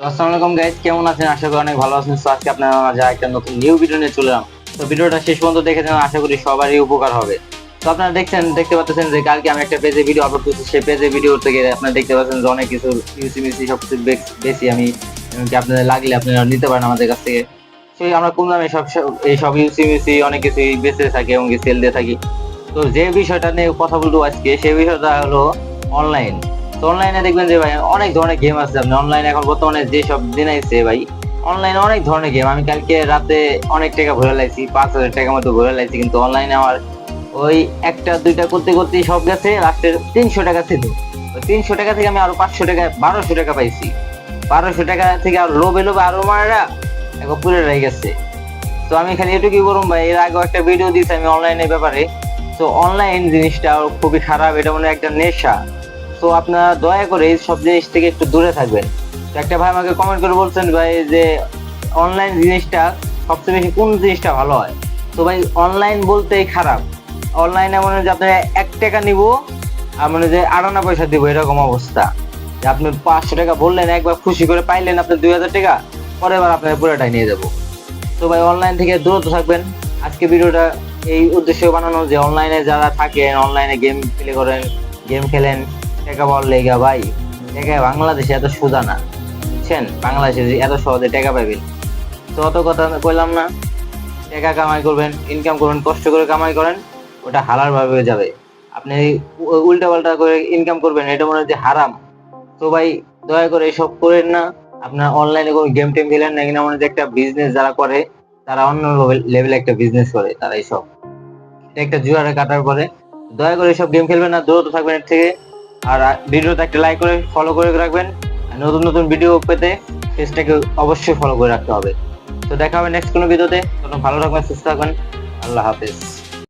তো আসসালামু আলাইকুম গাইজ কেমন আছেন? আশা করি অনেক ভালো আছেন। আজকে আপনার মাঝে একটা নতুন নিউ ভিডিও নিয়ে চলে এলাম। তো ভিডিওটা শেষ পর্যন্ত দেখে যান আশা করি সবারই উপকার হবে। তো আপনারা দেখছেন, দেখতে পাচ্ছেন যে কালকে আমি একটা পেজে ভিডিও আপলোড করছি। সেই পেজে ভিডিও থেকে আপনারা দেখতে পাচ্ছেন যে অনেক কিছু ইউসি সব কিছু বেশি আমি, এমনকি আপনাদের লাগলে আপনারা নিতে পারেন আমাদের কাছ থেকে। সেই আমরা কম দামে সব এই সব ইউসি অনেক কিছুই বেঁচে থাকি এবং সেল দিয়ে থাকি। তো যে বিষয়টা নিয়ে কথা বলব আজকে, সেই বিষয়টা হলো অনলাইন তো অনলাইনে দেখবেন যে ভাই, অনেক ধরনের গেম আছে আপনি অনলাইনে এখন বর্তমানে যে সব দিন আইছে ভাই অনলাইনে অনেক ধরনের গেম আমি কালকে রাতে অনেক টাকা ভরে লাইছি, পাঁচ হাজার টাকার মতো ভরে লাইছি, কিন্তু অনলাইনে আমার ওই একটা, দুইটা করতে করতে সব গেছে লাস্টের তিনশো টাকা ছিল। তিনশো টাকা থেকে আমি আরও পাঁচশো টাকা, বারোশো টাকা পাইছি। বারোশো টাকা থেকে আর লোভে লোভে আরও মারা এখন পুরে রয়ে গেছে। তো আমি খালি এটুকুই করুন ভাই, এর আগেও একটা ভিডিও দিয়েছি আমি অনলাইনের ব্যাপারে। তো অনলাইন জিনিসটা খুবই খারাপ, এটা মানে একটা নেশা। তো আপনারা দয়া করে এই সব জিনিস থেকে একটু দূরে থাকবেন। তো একটা ভাই আমাকে কমেন্ট করে বলছেন, ভাই যে অনলাইন জিনিসটা সবচেয়ে বেশি কোন জিনিসটা ভালো হয়? তো ভাই অনলাইন বলতেই খারাপ। অনলাইনে মনে যে আপনার এক টাকা নিব, আর মনে যে আটানা পয়সা দিব, এরকম অবস্থা। যে আপনি পাঁচশো টাকা বললেন, একবার খুশি করে পাইলেন আপনি দুই হাজার টাকা পরের বার আপনার পুরোটাই নিয়ে যাব। তো ভাই অনলাইন থেকে দূরত্ব থাকবেন। আজকে ভিডিওটা এই উদ্দেশ্যে বানানো যে অনলাইনে যারা থাকেন অনলাইনে গেম প্লে করেন গেম খেলেন টাকা বল লেগা ভাই। টাকা বাংলাদেশে এত সোজা না। বুঝছেন? বাংলাদেশে এত সহজে টাকা পাবেন তো অত কথা কইলাম না। টাকা কামাই করবেন ইনকাম করবেন, কষ্ট করে কামাই করেন, ওটা হালাল ভাবে যাবে। আপনি উল্টা পাল্টা করে ইনকাম করবেন, এটা মনে যে হারাম। তো ভাই, দয়া করে এসব করেন না। আপনার অনলাইনে কোনো গেম টেম খেলেন না কিনা মনে হচ্ছে একটা বিজনেস যারা করে, তারা অন্য লেভেলে একটা বিজনেস করে, তারা এইসব একটা জুয়ারে কাটার পরে। দয়া করে এসব গেম খেলবেন না, দূরত থাকবেন এর থেকে। আর ভিডিওতে একটা লাইক করে ফলো করে রাখবেন। নতুন নতুন ভিডিও পেতে পেজটাকে অবশ্যই ফলো করে রাখতে হবে। তো দেখা হবে নেক্সট কোনো ভিডিওতে তখন ভালো থাকবেন, সুস্থ থাকবেন। আল্লাহ হাফেজ।